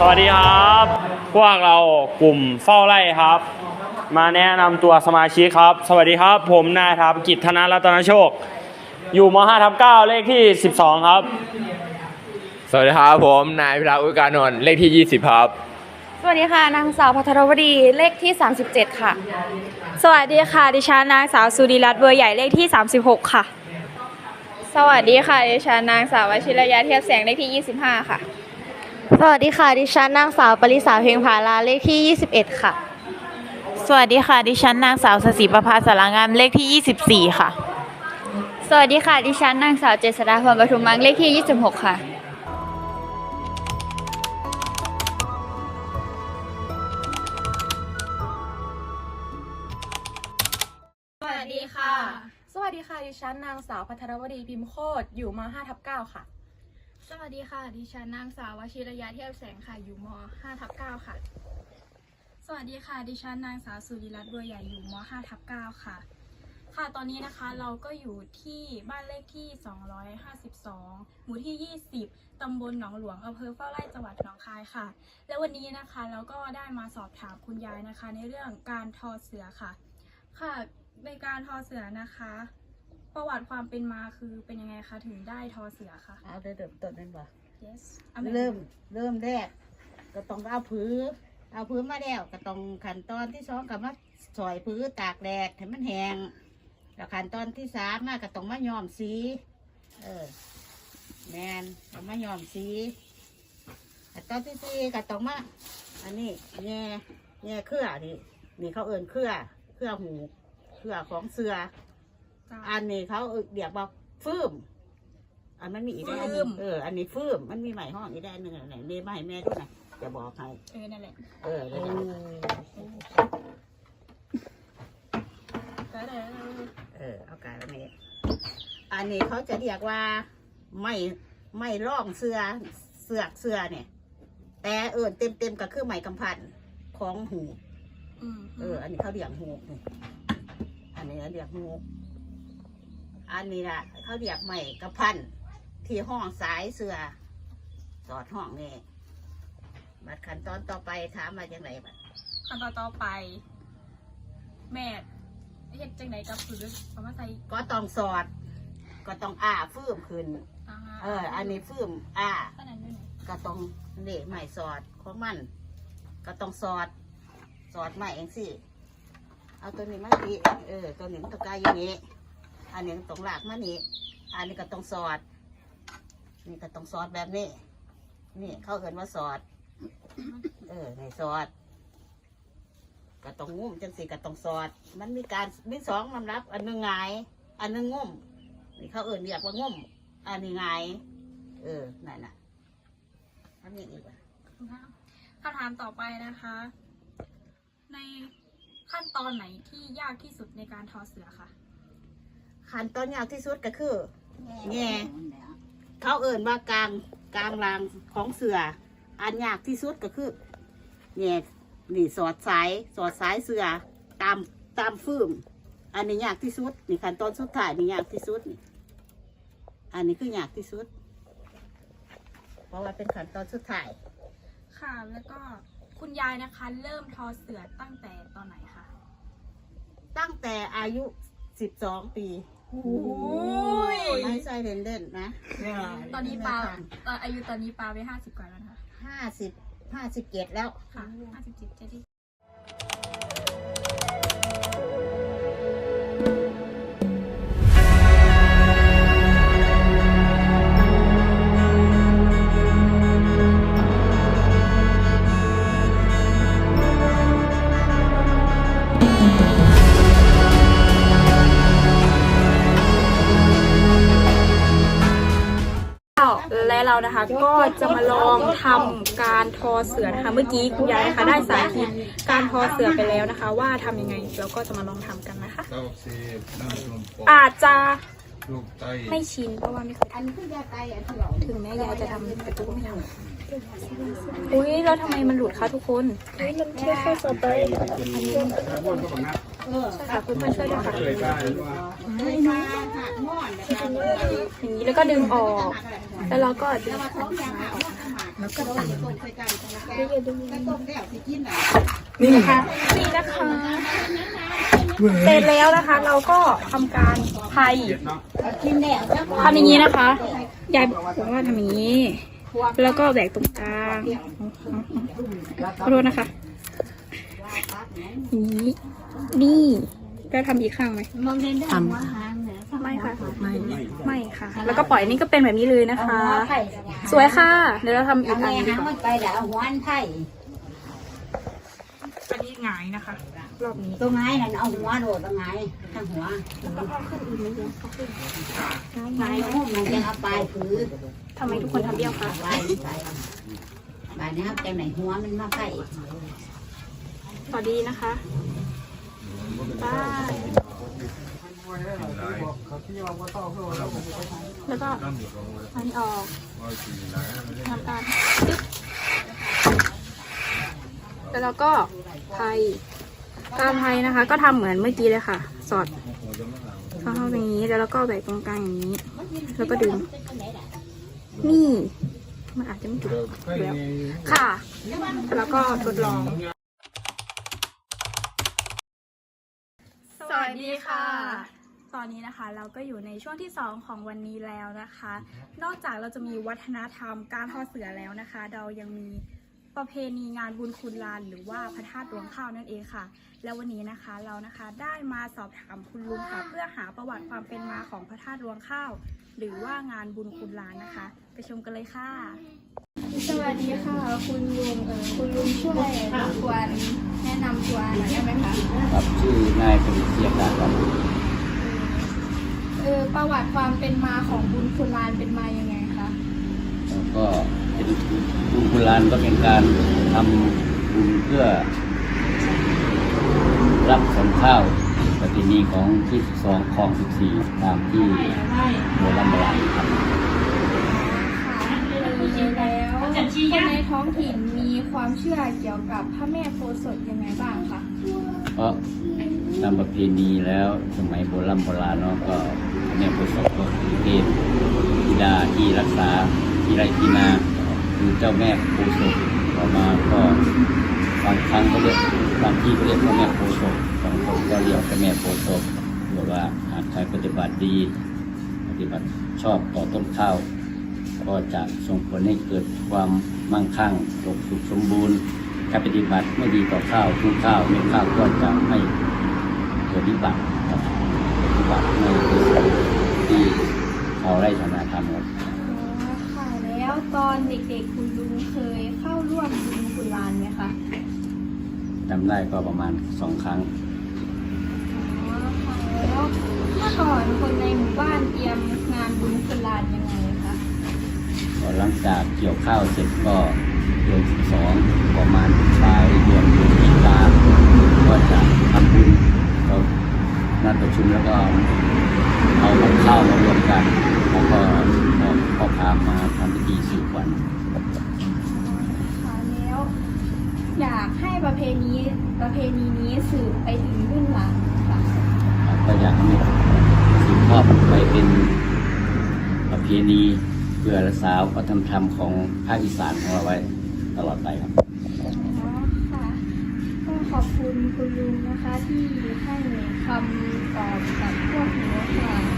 สวัสดีครับ พวกเรากลุ่มเฝ้าไร่ครับ มาแนะนำตัวสมาชิกครับ สวัสดีครับ ผมนายถาปกิจธนรัตนโชค อยู่ม5ทับ9เลขที่ 12 ครับ สวัสดีครับผมนายพิราอุยการนนท์เลขที่ 20 ครับ สวัสดีค่ะ นางสาวพัทรวดีเลขที่ 37 ค่ะ สวัสดีค่ะ ดิฉันนางสาวสุริรัตน์เบอร์ใหญ่เลขที่ 36 ค่ะ สวัสดีค่ะดิฉันนางสาววชิรยาเทียบแสงเลขที่ 25 ค่ะ สวัสดีค่ะ ดิฉันนางสาวปริสาเพ็งผาลาเลขที่ 21 ค่ะ สวัสดีค่ะ ดิฉันนางสาวสศิประภาสารงามเลขที่ 24 ค่ะ สวัสดีค่ะ ดิฉันนางสาวเจษฎาพรปทุมมังเลขที่ 26 ค่ะสวัสดีค่ะ สวัสดีค่ะ ดิฉันนางสาวพัทรวดีพิมพ์โคตรอยู่ม5ทับ9ค่ะ สวัสดีค่ะ ดิฉันนางสาววชิรยาเทียบแสงค่ะ อยู่ม 5 ทับ 9 ค่ะ สวัสดีค่ะ ดิฉันนางสาวสุริรัตน์บอร์ใหญ่อยู่ม 5 ทับ 9 ค่ะ ค่ะ ตอนนี้นะคะเราก็อยู่ที่บ้านเลขที่ 252 หมู่ที่ 20 ตำบลหนองหลวงอำเภอเฝ้าไร่จังหวัดหนองคายค่ะ และวันนี้นะคะเราก็ได้มาสอบถามคุณยายนะคะ ในเรื่องการทอเสือค่ะ ค่ะ ในการทอเสือนะคะ ประวัติความเป็นมาคือเป็นยังไงคะถึงได้ทอเสือคะ เอาได้เริ่มต้นนั่นบ่ yes อาแบบเริ่มเริ่มแรกก็ต้องเอาผือ เอาผือมาแล้วก็ต้องขั้นตอนที่สองก็มาสอยผือตากแดดให้มันแห้งแล้วขั้นตอนที่สามมาก็ต้องมาย้อมสี เออแมนต้องมาย้อมสีขั้นตอนที่สี่ก็ต้องมาอันนี้แง่แง่เครือนี่นี่เขาเอิ่นเครือเครือหูเครือของเสือ อันนี้เขาเรียกว่าฟืมอันมันมีอีกอันหนึ่งเอออันนี้ฟืมมันมีใหม่ห้องอีกอันหนึ่งไหนเรียมาให้แม่ด้วยนะจะบอกให้เออนั่นแหละเออเดี๋ยวจะก็ได้เออเอากายวันนี้อันนี้เขาจะเรียกว่าไม่ไม่ร่องเสือเสือกเสือเนี่ย แต่เอิญเต็มเต็มๆก็คือไหมกำพันของหู อืมเออ อันนี้เขาเรียกหูนี่อันนี้เรียกหู อันนี้ล่ะเขาเรียกไหมกำพันที่ห้องสายเสือสอดห้องนี่บัดขั้นตอนต่อไปถามมาอย่างไรบัดขั้นตอนต่อไป แม่เฮ็ดจังไหนกับผือเอามาใส่ก็ต้องสอด ก็ต้องอ้าฟืมขึ้นอ่าเออ อันนี้ฟืมอ้าขนาดนี้ก็ต้องเละใหม่สอดของมัน ก็ต้องสอด สอดใหม่เองสิเอาตัวนี้มาดีเออ ตัวนี้มันต้องกายอย่างนี้ อันนี้ต้องหลากมานี่อันนี้ก็ต้องสอด นี่ก็ต้องสอดแบบนี้ นี่เขาเอินว่าสอด เออในสอดก็ต้องงุ่มจังสิก็ต้องสอด มันมีการมีสองลำรับ อันหนึงหงาย อันหนึงงุ่มนี่เขาเอินเรียกว่างุ่มอันนี้หงายเออนั่นน่ะทำอย่างนี้ป่ะคำถามต่อไปนะคะ ในขั้นตอนไหนที่ยากที่สุดในการทอเสือคะ ขั้นตอนยากที่สุดก็คือแง่เขาเอินว่ากลางกลางรางของเสือ อันยากที่สุดก็คือแง่นี่สอดสายสอดสายเสือตามตามฟืมอันนี้ยากที่สุดนี่ขั้นตอนสุดท้ายนี่ยากที่สุดนี่อันนี้คือยากที่สุด เพราะว่าเป็นขั้นตอนสุดท้ายค่ะแล้วก็คุณยายนะคะ เริ่มทอเสือตั้งแต่ตอนไหนคะตั้งแต่อายุสิบสองปี โอ้ยไม่ใช่เล่นเล่นๆนะตอนนี้ปาตอนอายุตอนนี้ปาไปห้าสิบกว่าแล้วนะคะห้าสิบห้าสิบเจ็ดแล้ว ค่ะห้าสิบเจ็ดเจ็ดสิบ นะคะก็จะมาลองทำการทอเสือนะคะเมื่อกี้คุณยายนะคะได้สาธิตการทอเสือไปแล้วนะคะ ว่าทำยังไงเราก็จะมาลองทำกันนะคะเก้าสิบน้ำส้มปอาจจะลูกไตไม่ชินเพราะว่าไม่เคยอันนี้คือยาไตอันที่เราถึงแม้ยายจะทำแต่ตัวก็ไม่ทำ อุ้ยแล้วทำไมมันหลุดคะทุกคนเฮ้ยมันแค่แค่สเปรย์เออใช่ค่ะคุณมาช่วยด้วยค่ะเคยได้ว่าไม่มาค่ะอย่างนี้แล้วก็ดึงออก แล้วเราก็ดึงอันสุดท้ายออกแล้วก็ตัดใส่กันแล้วก็ต้มแล้วสิกินอะนี่นะคะนี่นะคะเสร็จแล้วนะคะ เราก็ทำการไทยกินแล้วจังทำอย่างนี้นะคะยายบอกว่าทำอย่างนี้ แล้วก็แบกตรงกลางขอโทษนะคะอย่างนี้นี่แล้วทำอีกข้างไหมมองเห็นได้ว่าหางเนี่ยไม่ค่ะ ไม่ไม่ค่ะ แล้วก็ปล่อยนี่ก็เป็นแบบนี้เลยนะคะ สวยค่ะ เดี๋ยวเราทำอีกอันแม่ดีหางกว่ามันไปแล้วหัวอันไผ่ อันนี้หงายนะคะ รอบนี้ ตัวไงนั่นเอาหัวโดดตัวไงทั้งหัวก็เอาขึ้นอีกนิดนึงเอาขึ้นไงหุ้มมันจะเอาปลายผือทำไมทุกคนทำเบี้ยวคะปลายใส่ปลายนะครับจังไหนหัวมันมาไผ่ต่อดีนะคะไปแล้วก็อันนี้ออกทำการปึ๊บ แล้วเราก็ไทยการไทยนะคะ ก็ทำเหมือนเมื่อกี้เลยค่ะ สอดเข้าตรงนี้แล้วเราก็แบกตรงกลางอย่างนี้ แล้วก็ดึง นี่ มันอาจจะไม่ถูกแล้วค่ะ แล้วก็ทดลอง สวัสดีค่ะตอนนี้นะคะเราก็อยู่ในช่วงที่ 2 ของวันนี้แล้วนะคะ นอกจากเราจะมีวัฒนธรรมการทอดเสือแล้วนะคะ เรายังมี ประเพณีงานบุญคุณลานหรือว่าพระธาตุรวงข้าวนั่นเองค่ะ แล้ววันนี้นะคะเรานะคะได้มาสอบถามคุณลุงค่ะ เพื่อหาประวัติความเป็นมาของพระธาตุรวงข้าว หรือว่างานบุญคุณลานนะคะ ไปชมกันเลยค่ะ สวัสดีค่ะ คุณลุงเออคุณลุงช่วยรบกวนแนะนำตัวหน่อยได้ไหมคะครับชื่อนายประดิษฐ์เทียบนะครับเออประวัติความเป็นมาของบุญคุณลานเป็นมายังไงคะ แล้วก็เป็นบุญโบราณก็เป็นการทำบุญเพื่อ รับขนข้าวปฏินีของที่สองคลองสิบสี่ตามที่โบราณโบราณครับค่ะแล้วคนในท้องถิ่นมีความเชื่อเกี่ยวกับพระแม่โพธิ์ศพยังไงบ้างคะเพราะตามประเพณีแล้วสมัยโบราณโบราณเนาะก็แม่โพธิ์ศพก็คือเทพธิดาที่รักษาที่ไรที่นา คือเจ้าแม่โพศพต่อมาก็บางครั้งก็เรียกบางที่ก็เรียกว่าแม่โพศพบางคนก็เรียกว่าแม่โพศพหรือว่าหากใครปฏิบัติดี ปฏิบัติชอบต่อต้นข้าว ก็จะส่งผลให้เกิดความมั่งคั่งสมสุขสมบูรณ์การปฏิบัติไม่ดีต่อข้าวทุกข้าวเม็ดข้าวก็จะไม่เกิดวิบัติครับวิบัติในที่ชาไร่ชนาทำครับอ๋อค่ะ ตอนเด็กๆคุณลุงเคยเข้าร่วมบุญคุณลานไหมคะจำได้ก็ประมาณสองครั้งอ๋อค่ะแล้วเมื่อก่อนคนในหมู่บ้านเตรียมงานบุญคุณลานยังไงคะก็หลังจากเกี่ยวข้าวเสร็จก็เดือนสิบสองประมาณปลายเดือนพฤศจิกาก็จะทำบุญก็นัดประชุมแล้วก็เอากับข้าวมารวมกันแล้วก็ เอาพ่อพามาทำพิธีสืบวันค่ะแล้วอยากให้ประเพณีประเพณีนี้สืบไปถึงรุ่นหลังค่ะก็อยากให้สืบทอดไปเป็นประเพณีเพื่อรักษาวัฒนธรรมของภาคอีสานของเราไว้ตลอดไปครับ อ๋อค่ะก็ขอบคุณคุณลุงนะคะที่ให้คำตอบกับพวกหนูค่ะ